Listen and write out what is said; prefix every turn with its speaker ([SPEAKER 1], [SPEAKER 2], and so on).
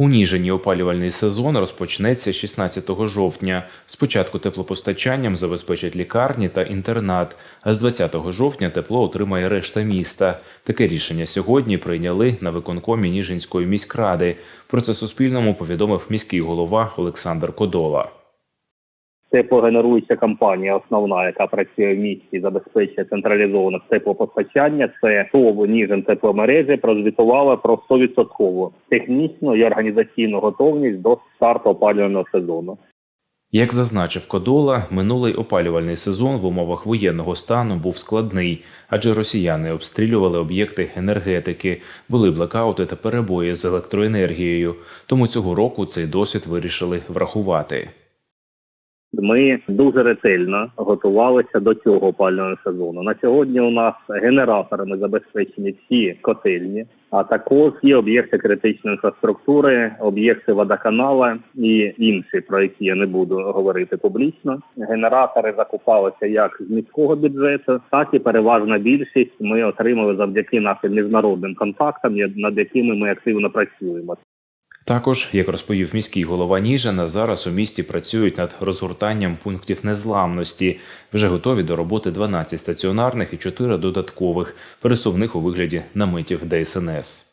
[SPEAKER 1] У Ніжині опалювальний сезон розпочнеться 16 жовтня. Спочатку теплопостачанням забезпечать лікарні та інтернат, а з 20 жовтня тепло отримає решта міста. Таке рішення сьогодні прийняли на виконкомі Ніжинської міськради. Про це Суспільному повідомив міський голова Олександр Кодола.
[SPEAKER 2] Теплогенеруюча компанія, основна, яка працює в місті, забезпечує централізоване теплопостачання. Це ТОВ Ніжин тепломережі прозвітувала про 100% технічну і організаційну готовність до старту опалювального сезону.
[SPEAKER 1] Як зазначив Кодола, минулий опалювальний сезон в умовах воєнного стану був складний, адже росіяни обстрілювали об'єкти енергетики, були блекаути та перебої з електроенергією. Тому цього року цей досвід вирішили врахувати.
[SPEAKER 2] Ми дуже ретельно готувалися до цього опалювального сезону. На сьогодні у нас генераторами забезпечені всі котельні, а також є об'єкти критичної інфраструктури, об'єкти водоканала і інші, про які я не буду говорити публічно. Генератори закупалися як з міського бюджету, так і переважна більшість ми отримали завдяки нашим міжнародним контактам, над якими ми активно працюємо.
[SPEAKER 1] Також, як розповів міський голова Ніжина, зараз у місті працюють над розгортанням пунктів незламності. Вже готові до роботи 12 стаціонарних і 4 додаткових, пересувних у вигляді наметів ДСНС.